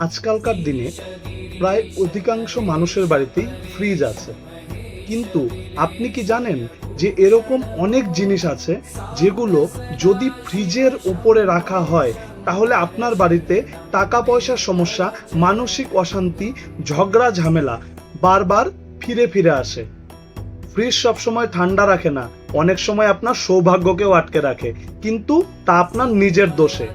আজকালকার দিনে প্রায় অধিকাংশ মানুষের বাড়িতেই ফ্রিজ আছে। কিন্তু আপনি কি জানেন যে এরকম অনেক জিনিস আছে যেগুলো যদি ফ্রিজের উপরে রাখা হয়, তাহলে আপনার বাড়িতে টাকা পয়সার সমস্যা, মানসিক অশান্তি, ঝগড়া, ঝামেলা বারবার ফিরে ফিরে আসে। ফ্রিজ সবসময় ঠান্ডা রাখে না, অনেক সময় আপনার সৌভাগ্যকেও আটকে রাখে, কিন্তু তা আপনার নিজের দোষে।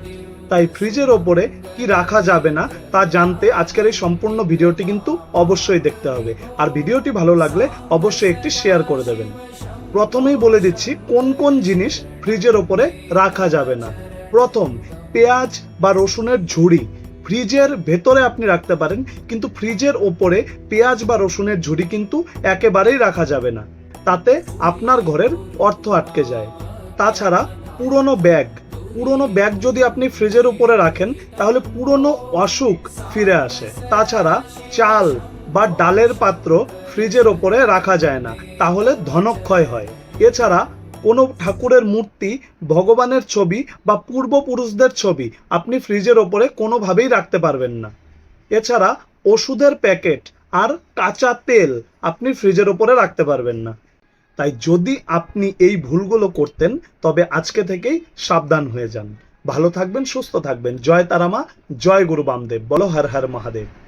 তাই ফ্রিজের ওপরে কি রাখা যাবে না তা জানতে আজকের এই সম্পূর্ণ ভিডিওটি কিন্তু অবশ্যই দেখতে হবে। আর ভিডিওটি ভালো লাগলে অবশ্যই একটি শেয়ার করে দেবেন। প্রথমেই বলে দিচ্ছি কোন কোন জিনিস ফ্রিজের ওপরে রাখা যাবে না। প্রথম, পেঁয়াজ বা রসুনের ঝুড়ি। ফ্রিজের ভেতরে আপনি রাখতে পারেন, কিন্তু ফ্রিজের ওপরে পেঁয়াজ বা রসুনের ঝুড়ি কিন্তু একেবারেই রাখা যাবে না। তাতে আপনার ঘরের অর্থ আটকে যায়। তাছাড়া পুরনো ব্যাগ পুরনো ব্যাগ যদি আপনি ফ্রিজের উপরে রাখেন, তাহলে পুরনো অসুখ ফিরে আসে। তাছাড়া চাল বা ডালের পাত্র ফ্রিজের ওপরে রাখা যায় না, তাহলে ধনক্ষয় হয়। এছাড়া কোনো ঠাকুরের মূর্তি, ভগবানের ছবি বা পূর্বপুরুষদের ছবি আপনি ফ্রিজের ওপরে কোনোভাবেই রাখতে পারবেন না। এছাড়া ওষুধের প্যাকেট আর কাঁচা তেল আপনি ফ্রিজের ওপরে রাখতে পারবেন না। তাই যদি আপনি এই ভুলগুলো করতেন, তবে আজকে থেকেই সাবধান হয়ে যান। ভালো থাকবেন, সুস্থ থাকবেন। জয় তারামা, জয় গুরু বামদেব। বলো হর হর মহাদেব।